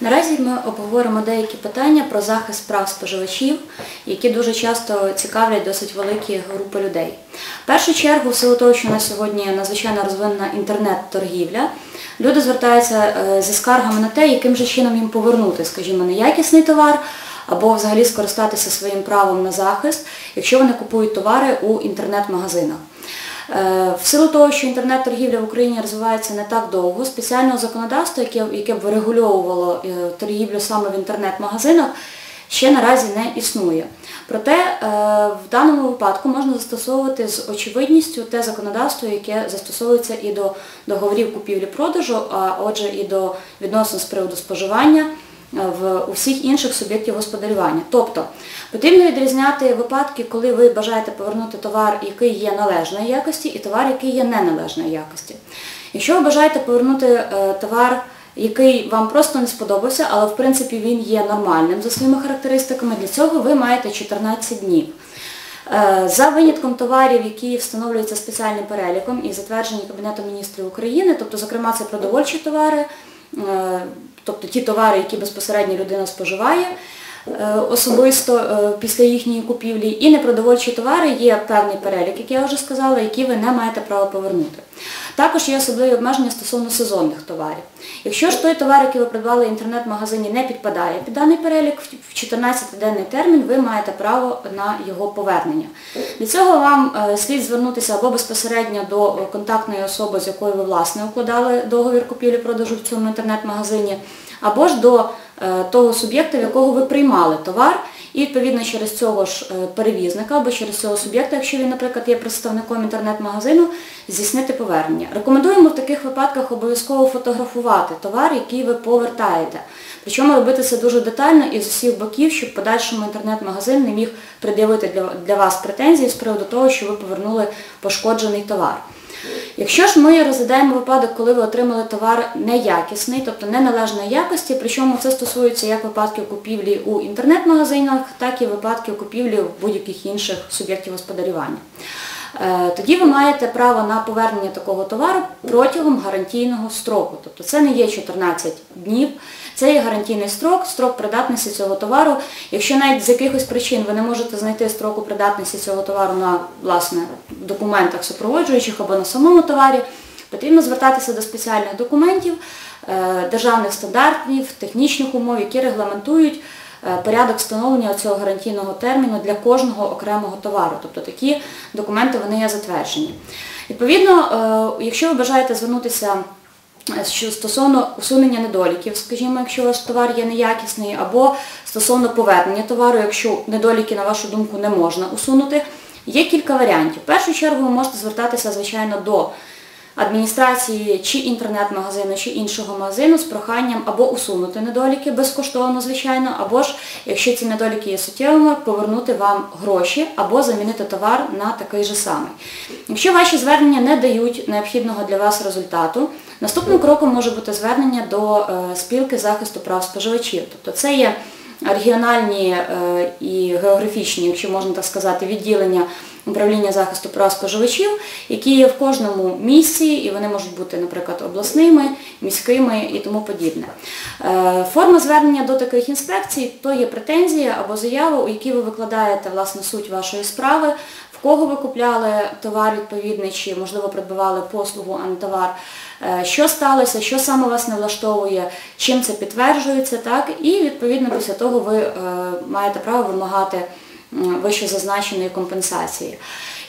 Наразі ми обговоримо деякі питання про захист прав споживачів, які дуже часто цікавлять досить великі групи людей. В першу чергу, в силу того, що на сьогодні надзвичайно розвинена інтернет-торгівля, люди звертаються е, зі скаргами на те, яким же чином їм повернути, скажімо, неякісний товар або взагалі скористатися своїм правом на захист, якщо вони купують товари у інтернет-магазинах. Е, В силу того, що інтернет-торгівля в Україні розвивається не так довго, спеціального законодавства, яке, яке б врегульовувало е, торгівлю саме в інтернет-магазинах, ще наразі не існує. Проте е, в даному випадку можна застосовувати з очевидністю те законодавство, яке застосовується і до договорів купівлі-продажу, а отже і до відносин з приводу споживання в у всіх інших суб'єктів господарювання. Тобто потрібно відрізняти випадки, коли ви бажаєте повернути товар, який є належної якості, і товар, який є неналежної якості. Якщо ви бажаєте повернути е, товар, який вам просто не сподобався, але в принципі він є нормальним за своїми характеристиками, для цього ви маєте 14 днів. Е, За винятком товарів, які встановлюються спеціальним переліком і затверджені Кабінетом міністрів України, тобто, зокрема, це продовольчі товари, е, тобто ті товари, які безпосередньо людина споживає е, особисто е, після їхньої купівлі, і непродовольчі товари є певний перелік, як я вже сказала, які ви не маєте права повернути. Також є особливі обмеження стосовно сезонних товарів. Якщо ж той товар, який ви придбали в інтернет-магазині, не підпадає під даний перелік, в 14-денний термін ви маєте право на його повернення. Для цього вам е, слід звернутися або безпосередньо до контактної особи, з якою ви власне укладали договір купівлі-продажу в цьому інтернет-магазині, або ж до е, того суб'єкта, в якого ви приймали товар, і відповідно через цього ж е, перевізника або через цього суб'єкта, якщо він, наприклад, є представником інтернет-магазину, здійснити повернення. Рекомендуємо в таких випадках обов'язково фотографувати товар, який ви повертаєте. Причому робити це дуже детально і з усіх боків, щоб в подальшому інтернет-магазин не міг пред'явити для вас претензії з приводу того, що ви повернули пошкоджений товар. Якщо ж ми розглядаємо випадок, коли ви отримали товар неякісний, тобто неналежної якості, причому це стосується як випадків купівлі у інтернет-магазинах, так і випадків купівлі в будь-яких інших суб'єктів господарювання. Е, Тоді ви маєте право на повернення такого товару протягом гарантійного строку. Тобто це не є 14 днів, це є гарантійний строк, строк придатності цього товару. Якщо навіть з якихось причин ви не можете знайти строку придатності цього товару на власне, документах супроводжуючих або на самому товарі, потрібно звертатися до спеціальних документів, е, державних стандартів, технічних умов, які регламентують порядок встановлення цього гарантійного терміну для кожного окремого товару. Тобто такі документи вони є затверджені. Відповідно, е, якщо ви бажаєте звернутися що стосовно усунення недоліків, скажімо, якщо ваш товар є неякісний, або стосовно повернення товару, якщо недоліки, на вашу думку, не можна усунути, є кілька варіантів. В першу чергу ви можете звертатися, звичайно, до адміністрації чи інтернет-магазину, чи іншого магазину з проханням або усунути недоліки безкоштовно, звичайно, або ж, якщо ці недоліки є суттєвими, повернути вам гроші або замінити товар на такий же самий. Якщо ваші звернення не дають необхідного для вас результату, наступним кроком може бути звернення до е, спілки захисту прав споживачів. Тобто це є регіональні е, і географічні, якщо можна так сказати, відділення управління захисту прав споживачів, які є в кожному місці, і вони можуть бути, наприклад, обласними, міськими і тому подібне. Е, Форма звернення до таких інспекцій то є претензія або заява, у якій ви викладаєте власне суть вашої справи, в кого ви купляли товар відповідний, чи, можливо, придбавали послугу, а не товар, е, що сталося, що саме вас не влаштовує, чим це підтверджується, так, і відповідно після того ви е, маєте право вимагати вище зазначеної компенсації.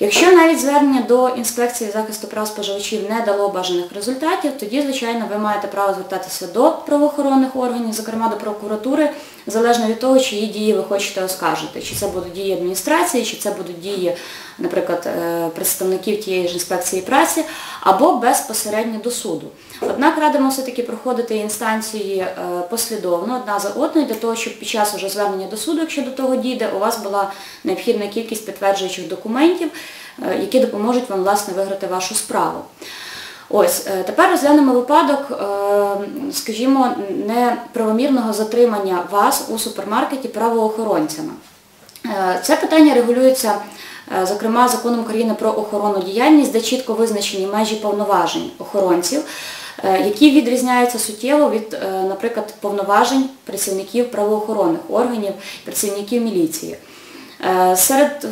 Якщо навіть звернення до інспекції захисту прав споживачів не дало бажаних результатів, тоді, звичайно, ви маєте право звертатися до правоохоронних органів, зокрема до прокуратури, залежно від того, чиї дії ви хочете оскаржити. Чи це будуть дії адміністрації, чи це будуть дії, наприклад, е, представників тієї ж інспекції праці, або безпосередньо до суду. Однак радимо все-таки проходити інстанції е, послідовно, одна за одною, для того, щоб під час уже звернення до суду, якщо до того дійде, у вас була необхідна кількість підтверджуючих документів, е, які допоможуть вам, власне, виграти вашу справу. Ось, тепер розглянемо випадок, скажімо, неправомірного затримання вас у супермаркеті правоохоронцями. Це питання регулюється е, зокрема законом України про охоронну діяльність, де чітко визначені межі повноважень охоронців, е, які відрізняються суттєво від, е, наприклад, повноважень працівників правоохоронних органів, працівників міліції. Е, Серед е,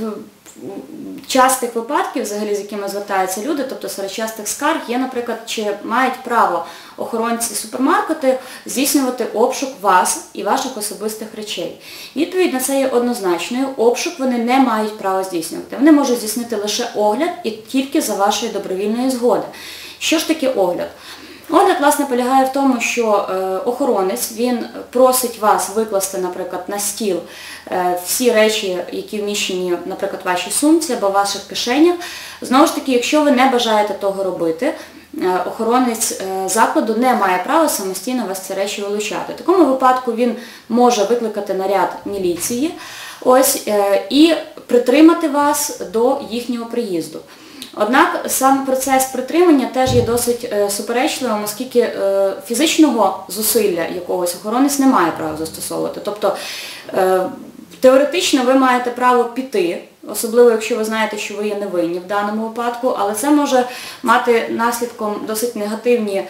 частих випадків, взагалі, з якими звертаються люди, тобто серед частих скарг, є, наприклад, чи мають право охоронці супермаркети здійснювати обшук вас і ваших особистих речей. Відповідь на це є однозначною. Обшук вони не мають права здійснювати. Вони можуть здійснити лише огляд і тільки за вашої добровільної згоди. Що ж таке огляд? Огляд, власне, полягає в тому, що е, охоронець, він просить вас викласти, наприклад, на стіл е, всі речі, які вміщені, наприклад, в вашій сумці або в ваших кишенях. Знову ж таки, якщо ви не бажаєте того робити, е, охоронець закладу не має права самостійно вас ці речі вилучати. В такому випадку він може викликати наряд міліції і притримати вас до їхнього приїзду. Однак сам процес притримання теж є досить е, суперечливим, оскільки е, фізичного зусилля якогось охоронець не має права застосовувати. Тобто е, теоретично ви маєте право піти, особливо якщо ви знаєте, що ви є невинні в даному випадку, але це може мати наслідком досить негативні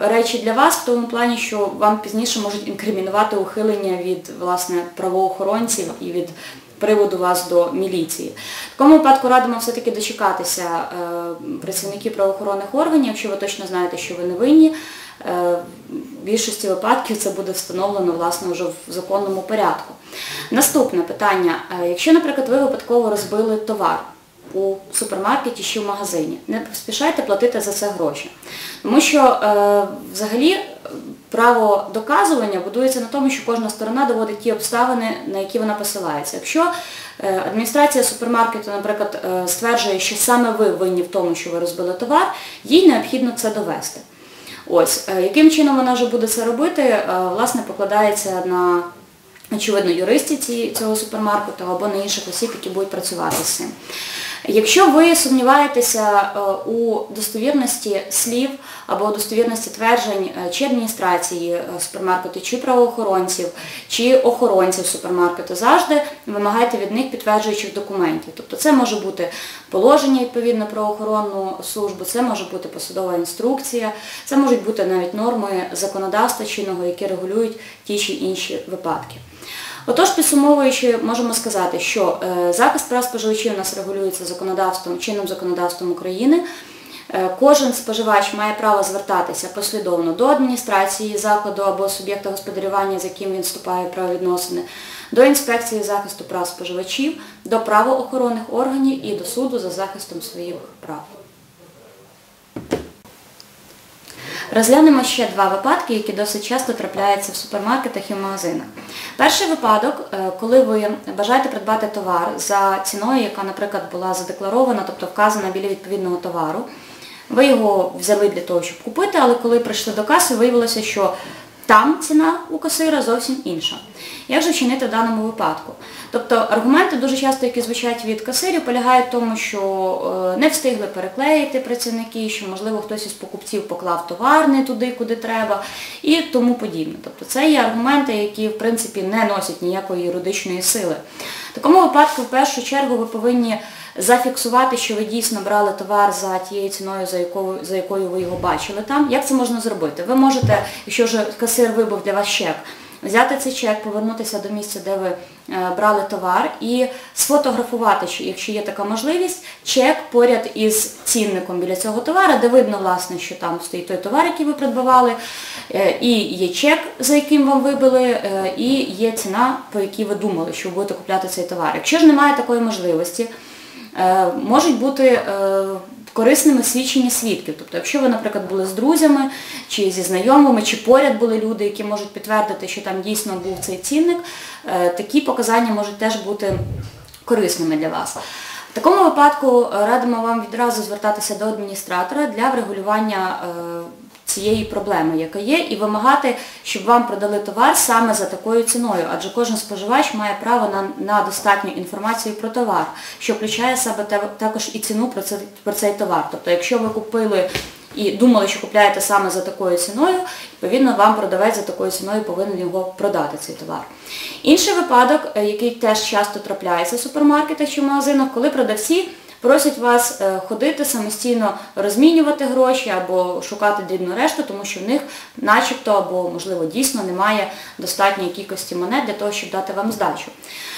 речі для вас, в тому плані, що вам пізніше можуть інкримінувати ухилення від власне правоохоронців і від приводу вас до міліції. В такому випадку радимо все-таки дочекатися е, працівників правоохоронних органів, якщо ви точно знаєте, що ви не винні. Е, в більшості випадків це буде встановлено власне вже в законному порядку. Наступне питання. Е, Якщо, наприклад, ви випадково розбили товар у супермаркеті чи в магазині, не поспішайте платити за це гроші. Тому що взагалі право доказування будується на тому, що кожна сторона доводить ті обставини, на які вона посилається. Якщо е, адміністрація супермаркету, наприклад, е, стверджує, що саме ви винні в тому, що ви розбили товар, їй необхідно це довести. Ось, е, яким чином вона вже буде це робити, власне, покладається на, очевидно, юристів цього супермаркету або на інших осіб, які будуть працювати з цим. Якщо ви сумніваєтеся е, у достовірності слів або у достовірності тверджень е, чи адміністрації е, супермаркету, чи правоохоронців, чи охоронців супермаркету, завжди вимагайте від них підтверджуючих документів. Тобто це може бути положення відповідно про охоронну службу, це може бути посадова інструкція, це можуть бути навіть норми законодавства чинного, які регулюють ті чи інші випадки. Отож, підсумовуючи, можемо сказати, що е, захист прав споживачів у нас регулюється законодавством, чинним законодавством України. Е, Кожен споживач має право звертатися послідовно до адміністрації закладу або суб'єкта господарювання, з яким він вступає в правовідносини, до інспекції захисту прав споживачів, до правоохоронних органів і до суду за захистом своїх прав. Розглянемо ще два випадки, які досить часто трапляються в супермаркетах і в магазинах. Перший випадок, е, коли ви бажаєте придбати товар за ціною, яка, наприклад, була задекларована, тобто вказана біля відповідного товару. Ви його взяли для того, щоб купити, але коли прийшли до каси, виявилося, що там ціна у касира зовсім інша. Як же вчинити в даному випадку? Тобто аргументи дуже часто, які звучать від касирів, полягають в тому, що е, не встигли переклеїти працівники, що, можливо, хтось із покупців поклав товар не туди, куди треба, і тому подібне. Тобто це є аргументи, які, в принципі, не носять ніякої юридичної сили. В такому випадку, в першу чергу, ви повинні зафіксувати, що ви дійсно брали товар за тією ціною, за якою, за якою ви його бачили там. Як це можна зробити? Ви можете, якщо вже касир вибив для вас чек, взяти цей чек, повернутися до місця, де ви е, брали товар і сфотографувати, що- якщо є така можливість, чек поряд із цінником біля цього товара, де видно, власне, що там стоїть той товар, який ви придбавали, е, і є чек, за яким вам вибили, е, і є ціна, по якій ви думали, що ви будете купляти цей товар. Якщо ж немає такої можливості, можуть бути е, корисними свідчення свідків. Тобто, якщо ви, наприклад, були з друзями, чи зі знайомими, чи поряд були люди, які можуть підтвердити, що там дійсно був цей цінник, е, такі показання можуть теж бути корисними для вас. В такому випадку е, радимо вам відразу звертатися до адміністратора для врегулювання е, цієї проблеми, яка є, і вимагати, щоб вам продали товар саме за такою ціною, адже кожен споживач має право на, на достатню інформацію про товар, що включає в себе також і ціну про, це, про цей товар. Тобто, якщо ви купили і думали, що купляєте саме за такою ціною, відповідно вам продавець за такою ціною повинен його продати, цей товар. Інший випадок, е, який теж часто трапляється в супермаркетах чи в магазинах, коли продавці просять вас е, ходити самостійно розмінювати гроші або шукати дрібну решту, тому що в них начебто або, можливо, дійсно немає достатньої кількості монет для того, щоб дати вам здачу.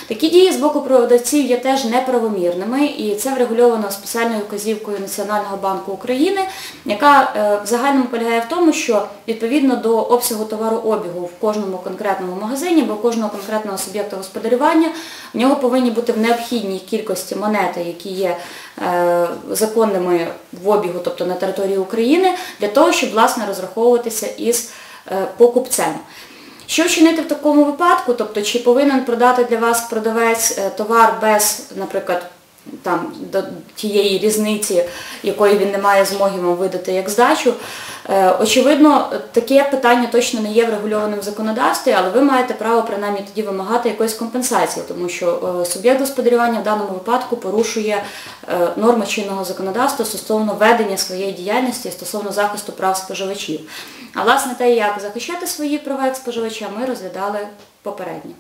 Такі дії з боку продавців є теж неправомірними і це врегульовано спеціальною вказівкою Національного банку України, яка е, в загальному полягає в тому, що відповідно до обсягу товарообігу в кожному конкретному магазині або кожного конкретного суб'єкта господарювання в нього повинні бути в необхідній кількості монети, які є законними в обігу, тобто на території України, для того, щоб власне розраховуватися із е, покупцем. Що вчинити в такому випадку? Тобто, чи повинен продати для вас продавець е, товар без, наприклад, там, до тієї різниці, якої він не має змоги вам видати як здачу. Е, Очевидно, таке питання точно не є врегульованим в законодавстві, але ви маєте право принаймні тоді вимагати якоїсь компенсації, тому що е, суб'єкт господарювання в даному випадку порушує е, норми чинного законодавства стосовно ведення своєї діяльності стосовно захисту прав споживачів. А власне те, як захищати свої права як споживача, ми розглядали попередньо.